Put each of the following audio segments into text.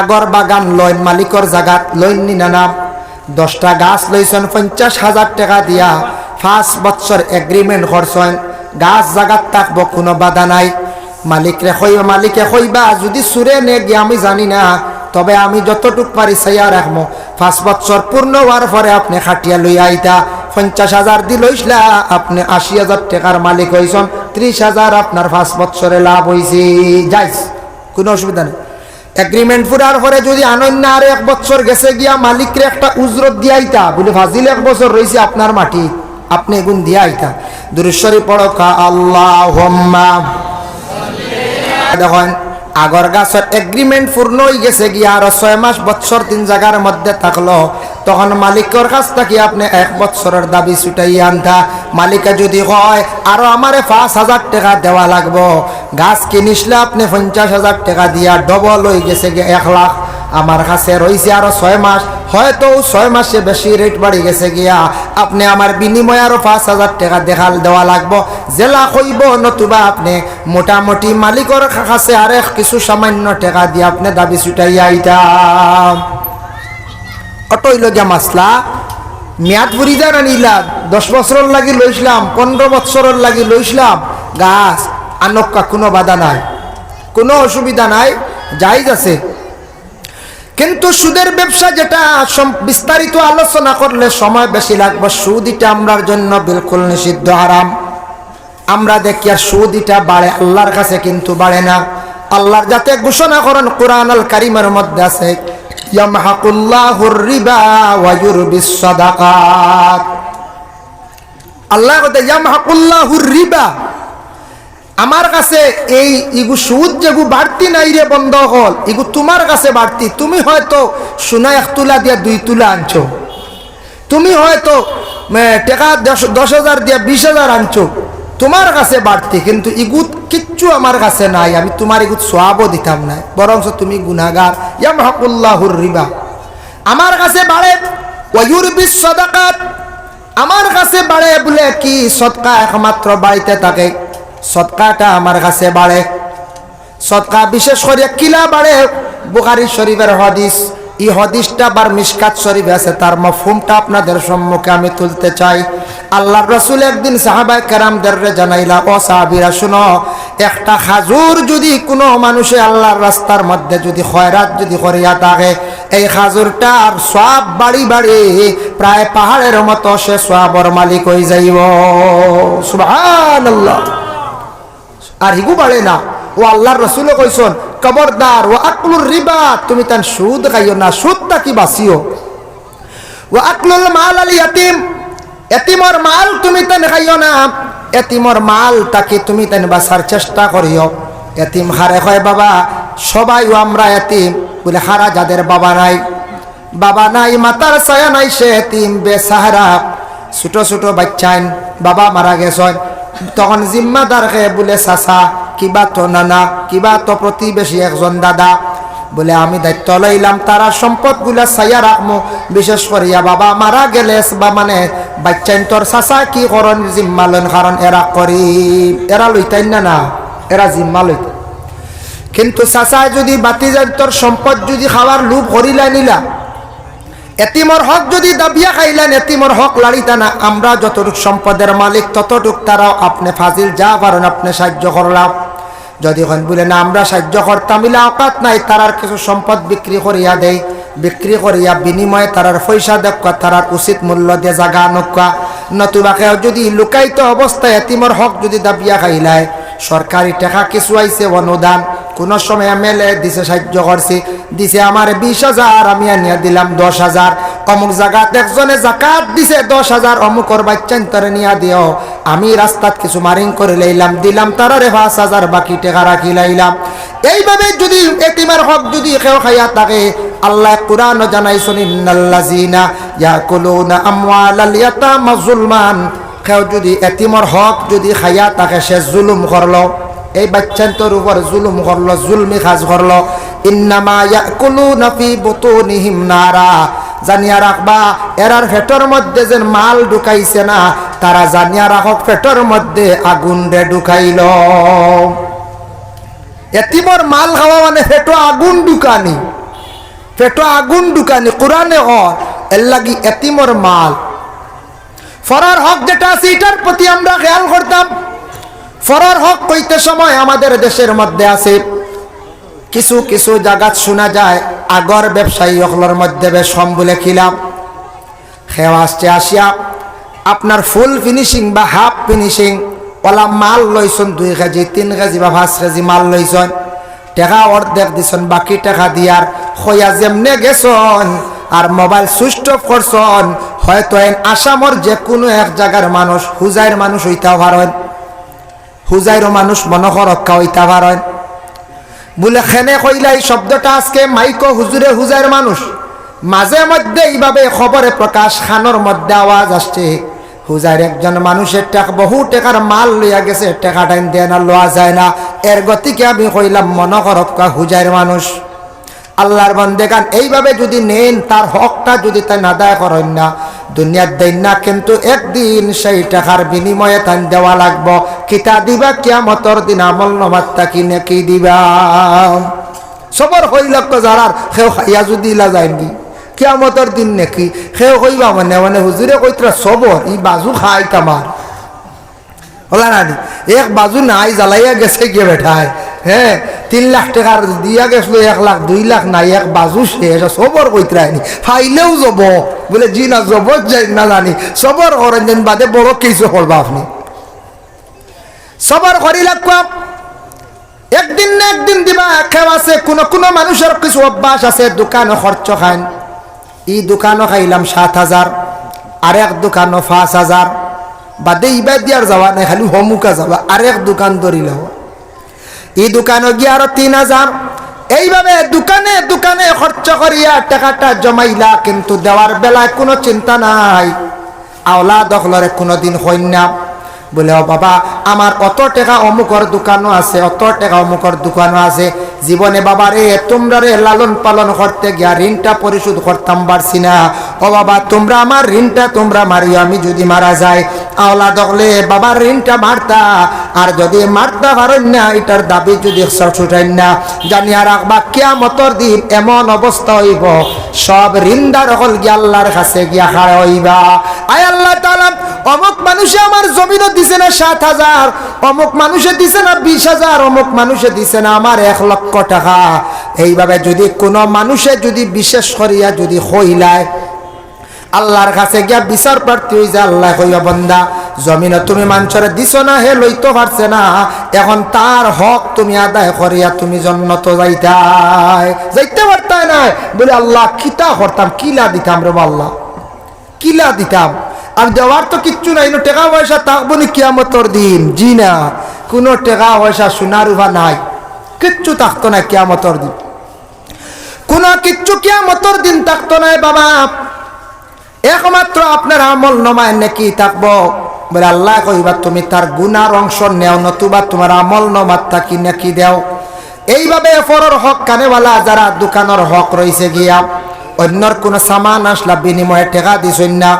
আগর বাগান লইন মালিকর জাগাত লইন নিনা নাম। দশটা গাছ লইছেন পঞ্চাশ হাজার টাকা দিয়া। পাঁচ বছর এগ্রিমেন্ট করছেন। গাছ জাগাত থাকব, কোনো বাধা নাই। মালিকরে কই মালিকে কইবা, যদি সুরে নে গিয়ে আমি জানি না। তবে আমি যতটুক পারি চাইয়া রাখব। পাঁচ বছর পূর্ণ হওয়ার পরে আপনি খাটিয়া লই আইতা। পঞ্চাশ হাজার দি লইসলা, আপনি আশি হাজার টাকার মালিক হইছেন। ত্রিশ হাজার আপনার পাঁচ বছরে লাভ হয়েছে যাইস, কোনো অসুবিধা নেই। এগ্রিমেন্ট পুরার পরে যদি আনন্দ আর এক বছর গেছে গিয়া মালিকরে একটা উজরত দিয়াইতা, বলে ফাজিল এক বছর রয়েছে আপনার মাটি, আপনি এগুন দিয়াইতা। দুরেশ্বরী পড়কা আল্লাহ দেখেন, আগর গাছের এগ্রিমেন্ট পূর্ণ হয়ে গেছে গিয়া আরও ছয় মাস, বছর তিন জায়গার মধ্যে থাকল। তখন মালিকের কাছ থেকে আপনি এক বছরের দাবি ছুটাই আনতা। মালিকে যদি হয় আরও আমারে পাঁচ হাজার টাকা দেওয়া লাগবো। গাছ কিনিসলে আপনি পঞ্চাশ হাজার টাকা দিয়া ডবল হয়ে গেছে এক লাখ। আমার কাছে রয়েছে আরও ছয় মাস। হয়তো ছয় মাসে বেশি রেট বাড়ি গেছে গিয়া আপনি আমার বিনিময়ে আরও পাঁচ হাজার টাকা দেখাল দেওয়া লাগবো। জেলা কইব, নতুবা আপনি মোটামুটি মালিকর কাছে আর কিছু সামান্য টাকা দিয়ে আপনি দাবি ছুটাই আইতাম। অটইল গিয়া মাসলা মেয়াদ বুড়ি যান আনিলা দশ বছরের লাগি লইছিলাম পনেরো বছরের লাগি লইছিলাম গাছ আনক্কা কোনো বাধা নাই, কোনো অসুবিধা নাই যাইজ আছে কিন্তু সুদের ব্যবসা যেটা বিস্তারিত আলোচনা করলে সময় বেশি লাগবে সুদ এটা আমরার জন্য বিলকুল নিষিদ্ধ হারাম। আমরা দেখি আর সুদ এটা বাড়ে, আল্লাহর কাছে কিন্তু বাড়ে না। আল্লাহর যাতে ঘোষণা করেন কোরআন আল কারিমের মধ্যে আছে আল্লাহ আমার কাছে এই ইগু সুদ যেগু বাড়তি নাই রে বন্ধ হল ইগু তোমার কাছে বাড়তি। তুমি হয়তো সোনা এক তুলা দিয়া দুই তুলা আনছো। তুমি হয়তো টাকা দশ হাজার দিয়া বিশ হাজার আনছো। তোমার কাছে বাড়তি, কিন্তু ইগুত কিচ্ছু আমার কাছে নাই, আমি তোমার ইগুত সোয়াবও দিতাম না বরঞ্চ তুমি গুনাগার ইয়াম হকুল্লাহুর রিবা। আমার কাছে বাড়ে ওয়ুর বিশ সদাকাত। আমার কাছে বাড়ে বলে কি সৎকা একমাত্র বাড়িতে থাকে। সৎকাটা আমার কাছে বাড়ে। সৎকা বিশেষ করে কিলা বাড়ে? বুখারি শরীফের হদিস। এই হদিসটা বার মিসকাত শরীফ আছে, তার মফহুমটা আপনাদের সম্মুখে আমি তুলতে চাই। আল্লাহ রসুল একদিন সাহাবাই কেরামদের জানাইলা, ও সাহাবিরা, শুনো, একটা খাজুর যদি কোনো মানুষে আল্লাহর রাস্তার মধ্যে যদি খয়রাত যদি করিয়া থাকে, এই খাজুরটার সব বাড়ি বাড়ি প্রায় পাহাড়ের মতো সে সবর মালিক হয়ে যাইব। সুবহানাল্লাহ। আর হিগু বাড়ে না। ও আল্লাহর রসুলে কইসন, কবরদার ও আকলুর রিবা, তুমি তান সুদ খাইও না, সুদটা কি বাসিও ও আকলুল মাল আলি ইয়াতিম, এতিমর মাল তুমি তান খাইও না, এতিমর মাল তাকে তুমি তান বাসার চেষ্টা করিও। এতিম হারে হয় বাবা, সবাই আমরা এতিম। বলে, হারা যাদের বাবা নাই। বাবা নাই, মাতার ছায়া নাই, সে এতিম বেসাহারা ছোট ছোট বাচ্চাইন, বাবা মারা গেছেন তখন জিম্মাদার কে? বলে, চাচা কিবা তো নানা, কিবা তো প্রতিবেশী একজন দাদা। বলে, আমি দায়িত্ব লইলাম তারা সম্পদগুলা চাইয়া রাখমো বিশেষ করিয়া বাবা মারা গেলে বা মানে বাচ্চাইন তোর চাচা কি করন জিম্মা লইন কারণ এরা করি এরা লইতাই না না এরা জিম্মা লইত কিন্তু চাচাই যদি বাতি যায় তোর সম্পদ যদি খাওয়ার লোভ করিলা নিলা এতিমর হক যদি দাবিয়া খাইলেন এতিমর হক লাড়িতা না আমরা যতটুক সম্পদের মালিক, ততটুক তারাও আপনি ফাজিল, যা পারেন আপনি সাহায্য করলাম যদি হন বলে, না, আমরা সাহায্য করতাম ইলা অকাত নাই, তারার কিছু সম্পদ বিক্রি করিয়া দেয় বিক্রি করিয়া বিনিময়ে তারার পয়সা দেখা তারার উচিত মূল্য দিয়ে জাগা নকা নতুবা কেউ যদি লুকায়িত অবস্থায় এতিমর হক যদি দাবিয়া খাইলায়। সরকারি টাকা কিছু আইছে অনুদান। কোন সময় এমএলএ দিছে সাহায্য করছি। দিছে আমার বিশ হাজার, আমি আনিয়া দিলাম দশ হাজার। অমুক জায়গাত একজনে জাকাত দিছে, দশ হাজার অমুকর বাচ্চান তারে নিয়া দিও। আমি রাস্তাত কিছু মারিং করে লইলাম, দিলাম তারারে পাঁচ হাজার, বাকি টাকা রাখি লাইলাম। এইভাবে যদি এতিমের হক যদি কেউ খাইয়া থাকে, আল্লাহ কোরআন জানাইছেন, ইন্নাল্লাযিনা ইয়াকুলুনা আমওয়ালাল ইয়াতামা যুলমান। কেউ যদি এতিমর হক যদি খাইয়া তাকে সে জুলুম করল। এই বাচ্চান্তর উপর জুলুম করল, জুলমি খাজ করল। ইন্নামা ইয়াকুলুনা ফি বুতুনিহিম নারা। জানিয়া রাখবা, এরার ফেটর মধ্যে যে মাল ঢুকাইছে না, তারা জানিয়া রাখক ফেটর মধ্যে আগুন রে ঢুকাইল। এতিমর মাল খাওয়া মানে ফেটো আগুন ঢুকানি। ফেটো আগুন ঢুকানি, কোরআনে হর এর লাগি এতিমর মাল। ফরার হক যেটা আছে, এটার প্রতি আমরা খেয়াল করতাম। ফরার হক কইতে সময় আমাদের দেশের মধ্যে আছে। কিছু কিছু জায়গাত শোনা যায়, আগর ব্যবসায়ী সকলের মধ্যে বেশ কম বলে খিলাম। খেয়ে আসছে আসিয়া, আপনার ফুল ফিনিশিং বা হাফ ফিনিশিং ওলা মাল লইছন দুই কেজি, তিন কেজি বা পাঁচ কেজি মাল লইছন। টেকা অর্ধেক দিছন, বাকি টাকা দিয়ার হইয়া যেমনে গেছন আর মোবাইল সুইচ অফ করছন, হয়তো এন আসামর যে কোনো এক জায়গার মানুষ, হুজাইর মানুষ হইতে পারেন। হুজাইরও মানুষ মনসরক্ষা হইতে পারেন। বলে, খেনে কইলা, এই শব্দটা আজকে মাইকো হুজুরে হুজার মানুষ। মাঝে মধ্যে এইভাবে খবরে প্রকাশ, খানোর মধ্যে আওয়াজ আসছে। হুজার একজন মানুষের টাকা, বহু টাকার মাল লইয়া গেছে, টাকা টাইম দেয় না, লওয়া যায় না। এর গতিকে আমি কইলাম মনকরক্কা হুজার মানুষ। আল্লাহর বন্দেগান এইভাবে যদি নেন, তার হকটা যদি তাই নাদায় করেন না। দুনিয়ার দেন না, কিন্তু একদিন সেই টাকার বিনিময়ে তাই দেওয়া লাগবো। কিতা দিবা? কিয়ামতর দিন আমল নমাত্তা কি দিবা? সবর হইল যারার, সেও খাইয়া যদি ইলা যায়নি। কিয়ামতর দিন নাকি, সেও কইবা মানে মানে হুজুরে কইতরা, সবর, ই বাজু খাই তামার হলা নানি এক বাজু নাই, জ্বালাইয়া গেছে গিয়ে বেঠায়। হ্যাঁ তিন লাখ টাকার দিয়া গেছিল, এক লাখ, দুই লাখ, নাই, এক বাজু শেষ সবর কইতরায়নি। ফাইলেও যাব বলে জি না জব যাই না জানি, সবর করেন যেন বাদে বড় কিছু করবা আপনি সবর করি লাগবাম একদিন না একদিন দিবা খেও আছে, কোনো কোনো মানুষের কিছু অভ্যাস আছে, দোকানও খরচ খান ই দোকানও খাইলাম সাত হাজার আর এক দোকানও পাঁচ হাজার, বাদে ইবা দিয়ার যাওয়া নাই, খালি হমুকা যাবা, আরেক দোকান ধরিল এই দোকানে গিয়ে আরও তিন হাজার। এইভাবে দোকানে দোকানে খরচ করিয়া টাকাটা জমাইলা কিন্তু দেওয়ার বেলায় কোনো চিন্তা নাই। আওলা দখলরে কোনোদিন না। বলে, ও বাবা, আমার অত টাকা অমুকর দোকানও আছে অত টাকা অমুকর দোকানও আছে? জীবনে বাবা রে তোমরা রে লালন পালন করতে গিয়া ঋণটা পরিশোধ করতাম পারছি না। ও বাবা, তোমরা আমার ঋণটা তোমরা মারিও, আমি যদি মারা যাই আওলা দখলে বাবার ঋণটা মারতা। আর যদি মারতে পারেন না, এটার দাবি যদি ছুটাইন না, জানিয়া রাখবা, কিয়ামতর দিন এমন অবস্থা হইব। সব ঋণদার হল গিয়া আল্লাহর কাছে গিয়া খাড়া হইবা। আয় আল্লাহ তাআলা, অমুক মানুষে আমার জমিনও দিছে না সাত হাজার, অমুক মানুষে দিছে না বিশ হাজার, অমুক মানুষে দিছে না আমার এক লক্ষ টাকা। এইভাবে যদি কোনো মানুষে যদি বিশেষ করিয়া যদি হইলায় আল্লাহর কাছে গিয়া বিচার প্রার্থী হয়ে যায় আল্লাহ কইয়া বন্দা, জমিনে তুমি মানুষের দিছ না, হে লইতে পারছে না। এখন তার হক তুমি আদায় করিয়া তুমি জন্নত যাইতাই। যাইতে পারতাই না বলে, আল্লাহ কিতা করতাম, কিলা দিতাম রে আল্লাহ কিলা দিতাম? আর দেওয়ার তো কিচ্ছু নাই টাকা পয়সা থাকব নি কিয়ামতর দিন। জি না, কোনো টাকা পয়সা সোনার উভা নাই। কিচ্ছু থাকতো না কিয়ামতর দিন। কোনো কিচ্ছু কিয়ামতর দিন থাকতো না বাবা। একমাত্র আপনার আমল নমায় নাকি থাকব। বলে আল্লাহ কইবা, তুমি তার গুনার অংশ নেও, নতুবা তোমার আমল নমাত থাকি নাকি দেও? এইভাবে ফরর হক কানেওয়ালা, যারা দোকানের হক রয়েছে গিয়া, অন্যর কোনো সামান আসলা, বিনিময়ে টেকা দিছই না।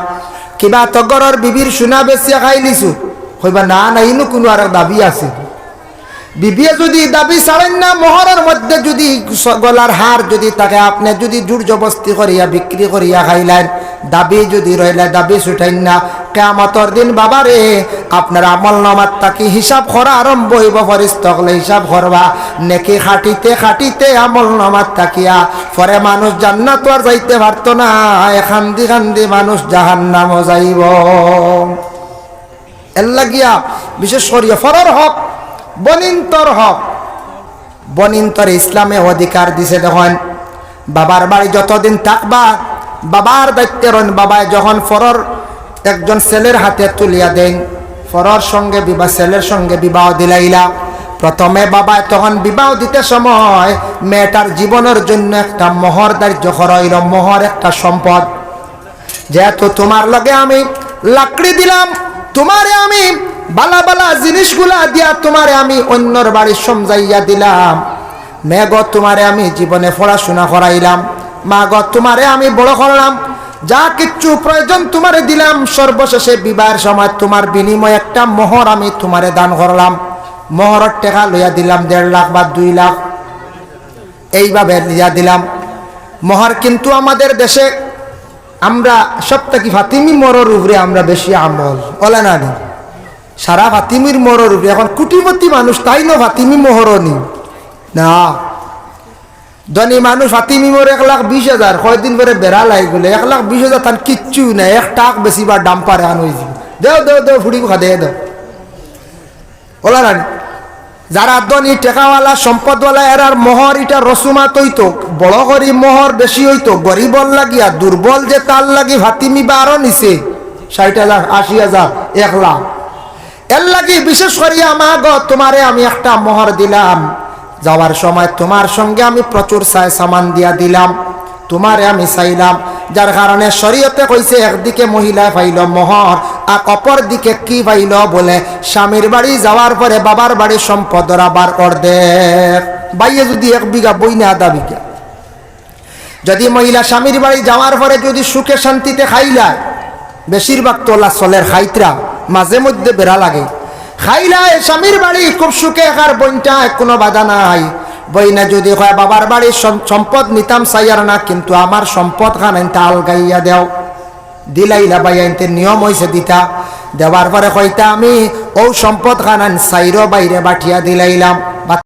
কিবা তগরের বিবির সোনা বেচিয়া খাই লিছু কইবা, না না, ইনু কোনো আর দাবি আছে। বিবিয়ে যদি দাবি ছাড়েন না, মোহরের মধ্যে যদি গলার হার যদি তাকে আপনি যদি জোর জবস্তি করিয়া বিক্রি করিয়া খাইলেন, দাবি যদি রইলে দাবি ছুটাইন না কেমতর দিন বাবারে আপনার আমল নামার তাকে হিসাব করা আরম্ভ হইব ফরিস্ত হলে হিসাব করবা, নেকি খাটিতে খাটিতে আমল নামার তাকিয়া, পরে মানুষ জান্নাত আর যাইতে পারতো না, এখান্দি খান্দি মানুষ জাহান্নামও যাইব। এর লাগিয়া, বিশেষ করিয়া ফরর হক বনিন্তর হক। বনিন্তর ইসলামে অধিকার দিছে দেখুন। বাবার বাড়ি যতদিন থাকবা, বাবার দায়িত্বে রন বাবায় যখন ফরর একজন ছেলের হাতে তুলিয়া দেন, ফরর সঙ্গে বিবাহ, ছেলের সঙ্গে বিবাহ দিলাইলা। প্রথমে বাবায় তখন বিবাহ দিতে সময় মেয়েটার জীবনের জন্য একটা মোহর দার্য করাইল, মোহর একটা সম্পদ। যেহেতু তোমার লগে আমি লাকড়ি দিলাম, তোমারে আমি বালা বালা জিনিসগুলা দিয়া তোমারে আমি অন্যর বাড়ি সমজাইয়া দিলাম। মেঘ তোমারে আমি জীবনে পড়াশোনা করাইলাম। মা গ তোমারে আমি বড় করলাম। যা কিচ্ছু প্রয়োজন তোমারে দিলাম। সর্বশেষে বিবাহের সময় তোমার বিনিময়ে একটা মোহর আমি তোমারে দান করলাম। মোহরের টাকা লইয়া দিলাম দেড় লাখ বা দুই লাখ। এইভাবে লিয়া দিলাম। মহর কিন্তু আমাদের দেশে আমরা সপ্তাহ ফাতিমি মরর উপরে আমরা বেশি আমল। ওলা নি? সারা ফাতিমির মরর এখন কুটিপতি মানুষ তাই না ফাতিমি মোহরনি না। ধনী মানুষ ফাতিমি মোর এক লাখ বিশ হাজার কয়দিন পরে বেড়া লাই গেলে, এক লাখ বিশ হাজার তার কিচ্ছু নাই, এক টাক বেশি বা দাম পারে আন হয়ে যাবে দেও দেও দেও ফুড়ি খা, দে, দেও। ওলা না যারা ধনী টেকাওয়ালা সম্পদওয়ালা এরার মোহর এটা রসুমা তৈতো বড় করি মোহর বেশি হইতো গরিবল লাগিয়া দুর্বল যে তার লাগি ভাতিমি বা আরও নিছে ষাট হাজার আশি হাজার এক লাখ। এর লাগি বিশেষ করি আমার গ, তোমারে আমি একটা মোহর দিলাম। যাওয়ার সময় তোমার সঙ্গে আমি প্রচুর সায় সামান দিয়া দিলাম। তোমারে আমি চাইলাম। যার কারণে শরীয়তে কইছে, একদিকে মহিলা পাইল মোহর, আর অপর দিকে কি পাইল বলে, স্বামীর বাড়ি যাওয়ার পরে বাবার বাড়ির সম্পদ আবার অর্ধেক। বাইয়ে যদি এক বিঘা বই না আধা বিঘা। যদি মহিলা স্বামীর বাড়ি যাওয়ার পরে যদি সুখে শান্তিতে খাইলায়, বেশিরভাগ তোলা চলের খাইতরা। মাঝে মধ্যে বেড়া লাগে। খাইলায় স্বামীর বাড়ি খুব সুখে একার বইনটা কোনো বাধা নাই। বইনা যদি হয় বাবার বাড়ির সম- সম্পদ নিতাম চাইয়ার না, কিন্তু আমার সম্পদ খান এনতে আলগাইয়া দেও। দিলাইলা বাই এনতে নিয়ম হয়েছে দিতা। দেওয়ার পরে কইতা, আমি ও সম্পদ খান চাইর বাইরে বাঠিয়া দিলাইলাম।